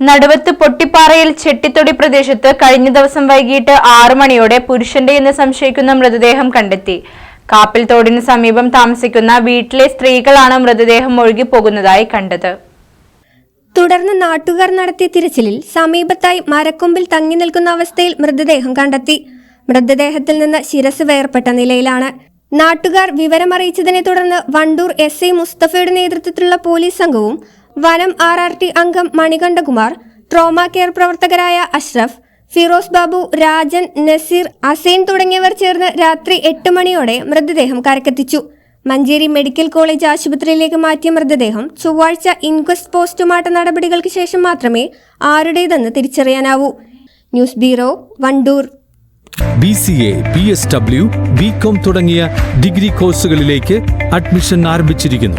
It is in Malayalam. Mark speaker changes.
Speaker 1: Naduvath പൊട്ടിപ്പാറയിൽ ചെട്ടിത്തൊടി പ്രദേശത്ത് കഴിഞ്ഞ ദിവസം വൈകിട്ട് ആറു മണിയോടെ പുരുഷന്റെ എന്ന് സംശയിക്കുന്ന മൃതദേഹം കണ്ടെത്തി. കാപ്പിൽ തോടിന് സമീപം താമസിക്കുന്ന വീട്ടിലെ സ്ത്രീകളാണ് മൃതദേഹം ഒഴുകി പോകുന്നതായി കണ്ടത്.
Speaker 2: തുടർന്ന് നാട്ടുകാർ നടത്തിയ തിരച്ചിലിൽ സമീപത്തായി മരക്കൊമ്പിൽ തങ്ങി നിൽക്കുന്ന അവസ്ഥയിൽ മൃതദേഹം കണ്ടെത്തി. മൃതദേഹത്തിൽ നിന്ന് ശിരസ് വേർപെട്ട നിലയിലാണ്. നാട്ടുകാർ വിവരമറിയിച്ചതിനെ തുടർന്ന് വണ്ടൂർ എസ് ഐ മുസ്തഫയുടെ നേതൃത്വത്തിലുള്ള പോലീസ് സംഘവും വനം ആർ ആർ ടി അംഗം മണികണ്ഠകുമാർ ട്രോമ കെയർ പ്രവർത്തകരായ അഷ്റഫ് ഫിറോസ് ബാബു രാജൻ നസീർ അസീൻ തുടങ്ങിയവർ ചേർന്ന് രാത്രി എട്ട് മണിയോടെ മൃതദേഹം കരക്കെത്തിച്ചു. മഞ്ചേരി മെഡിക്കൽ കോളേജ് ആശുപത്രിയിലേക്ക് മാറ്റിയ മൃതദേഹം ചൊവ്വാഴ്ച ഇൻക്വസ്റ്റ് പോസ്റ്റ്മോർട്ടം നടപടികൾക്ക് ശേഷം മാത്രമേ ആരുടേതെന്ന് തിരിച്ചറിയാനാവൂ. News bureau Wandoor.
Speaker 3: B C A B S W B com തുടങ്ങിയ ഡിഗ്രി കോഴ്സുകളിലേക്ക് അഡ്മിഷൻ ആരംഭിച്ചിരിക്കുന്നു.